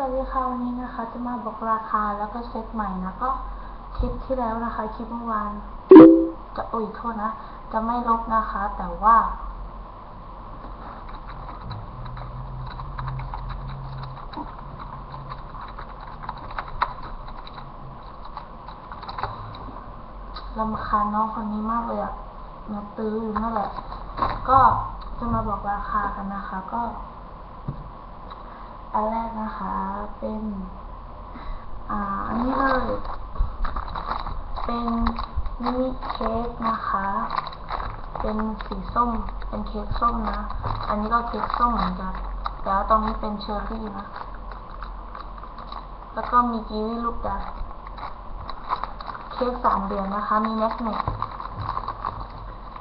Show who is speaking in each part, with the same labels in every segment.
Speaker 1: สวัสดีค่ะวันนี้นะคะ จะมาบอกราคาแล้วก็เซ็ตใหม่นะก็คลิปที่แล้วนะคะคลิปเมื่อวานจะอุ้ยโทษนะ จะไม่ลบนะคะ แต่ว่า ลำคาญน้องคนนี้มากเลยอะมาตื้ออยู่นั่นแหละ ก็จะมาบอกราคากันนะคะ ก็ อันแรกนะคะ เป็น อ่า อันนี้เลย เป็นมินิเค้กนะคะ เป็นสีส้ม เป็นเค้กส้มนะ อันนี้ก็เค้กส้มเหมือนกัน แต่ว่าตรงนี้เป็นเชอร์รี่นะ แล้วก็มีกีวีลูกดักเค้กสามเหลี่ยมนะคะ มีแมกเนต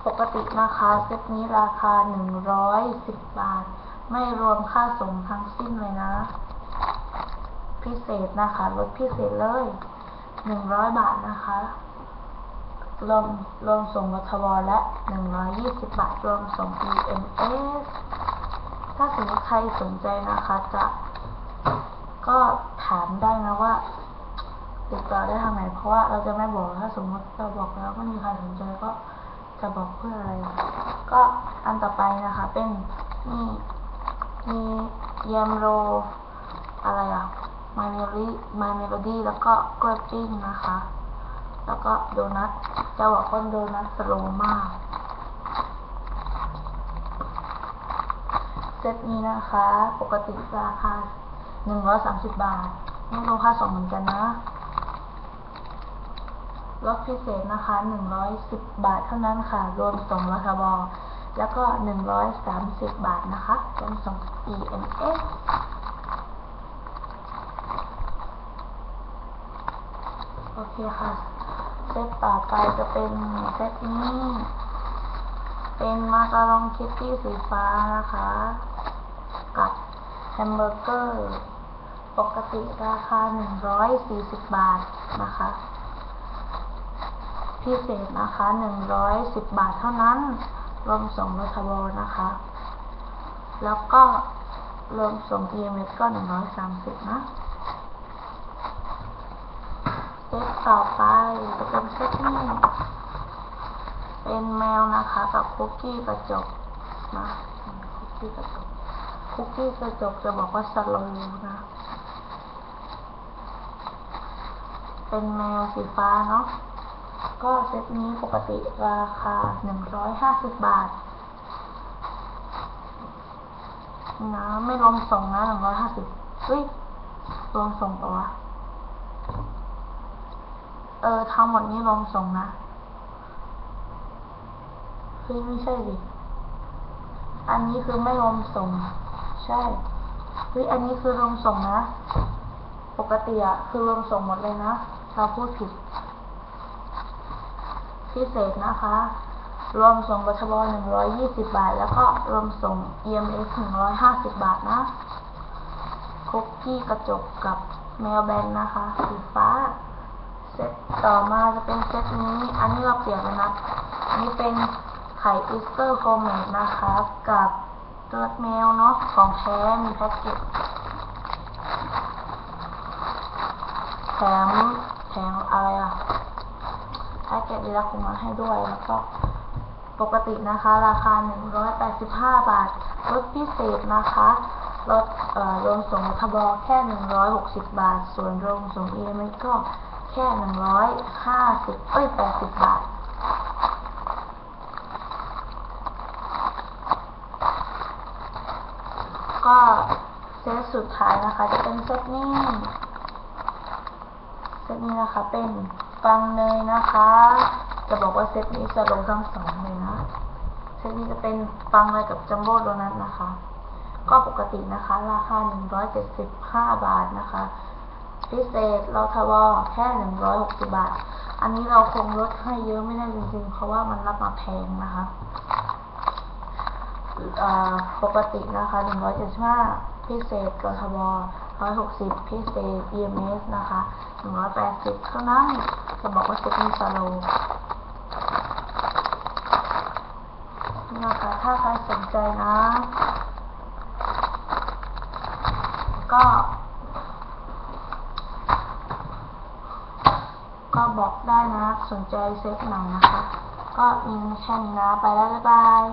Speaker 1: ปกตินะคะเซตนี้ราคาหนึ่งร้อยสิบบาท ไม่รวมค่าส่งทั้งสิ้นเลยนะ พิเศษนะคะลดพิเศษเลยหนึ่งร้อยบาทนะคะ รวมรวมส่งรัฐบาลและหนึ่งร้อยยี่สิบบาทรวมส่ง EMS ถ้าสมมติใครสนใจนะคะ จะก็ถามได้นะว่าติดต่อได้ทางไหนเพราะว่าเราจะไม่บอกถ้าสมมติเราบอกแล้วไม่มีใครสนใจก็จะบอกเพื่ออะไร ก็อันต่อไปนะคะ เป็นนี่ มียมโร อะไรอะ My Melody My Melody แล้วก็กล้วยปิ้งนะคะ แล้วก็โดนัทจะบอกว่าโดนัทสโลมากเซตนี้นะคะ ปกติราคา130บบาทไม่รวมค่าส่งเหมือนกันนะลดพิเศษนะคะ110บบาทเท่านั้นค่ะ รวมส่งรัฐบาล แล้วก็ 130 บาทนะคะรวมส่ง EMS โอเคค่ะ เซตต่อไปจะเป็นเซตนี้ เป็นมาการองคิตตี้สีฟ้านะคะ กับแฮมเบอร์เกอร์ ปกติราคา 140 บาทนะคะ พิเศษนะคะ 110 บาทเท่านั้น รวมส่งรัฐบาลนะคะ แล้วก็รวมส่ง EMS ก็130นะเซตต่อไปจะเป็นเซตนี้เป็นแมวนะคะกับคุกกี้กระจกนะคุกกี้กระจกคุกกี้กระจกจะบอกว่าสโลว์นะ เป็นแมวสีฟ้าเนาะ ก็เซตนี้ปกติราคา 150 บาท นะไม่รวมส่งนะ 150เฮ้ย รวมส่งปะวะ เออทั้งหมดนี้รวมส่งนะเฮ้ยไม่ใช่ดิ อันนี้คือไม่รวมส่ง ใช่เฮ้ยอันนี้คือรวมส่งนะ ปกติอะคือรวมส่งหมดเลยนะเราพูดผิด พิเศษนะคะ รวมส่งบัตรบอล120 บาท แล้วก็รวมส่ง EMS 150 บาทนะคุกกี้กระจกกับแมวแบนนะคะสีฟ้า เซตต่อมาจะเป็นเซตนี้ อันนี้เราเปลี่ยนแล้วนะอันนี้เป็นไข่อีสเตอร์โฮมเมดนะคะ กับเลือดแมวเนาะของแท้มีแพ็กเกจแถมแถมอะไรอะ แพ็กเกจดีลักซ์มาให้ด้วยแล้วก็ปกตินะคะ ราคา 185 บาทลดพิเศษนะคะลดเอ่อรวมส่งรัฐบาลแค่ 160 บาท ส่วนรวมส่งเอเมก็แค่ 150 เอ้ย 80 บาทก็เซตสุดท้ายนะคะ จะเป็นเซตนี้ เซตนี้นะคะเป็น ฟังเนยนะคะ จะบอกว่าเซตนี้จะลงทั้งสองเลยนะ เซตนี้จะเป็นปังเนยกับจัมโบ้โดนัทนะคะ ก็ปกตินะคะ ราคา 175 บาทนะคะ พิเศษเราทวอแค่ 160 บาท อันนี้เราคงลดให้เยอะไม่ได้จริงๆ เพราะว่ามันรับมาแพงนะคะ ปกตินะคะ 175 พิเศษกทม160 พิเศษ EMS นะคะ 180เท่านั้น จะบอกว่าเซ็ตมีสโลนะคะถ้าใครสนใจนะ ก็ ก็บอกได้นะ สนใจเซ็ตไหนนะคะ ก็มีแค่นี้นะ ไปแล้ว บ๊ายบาย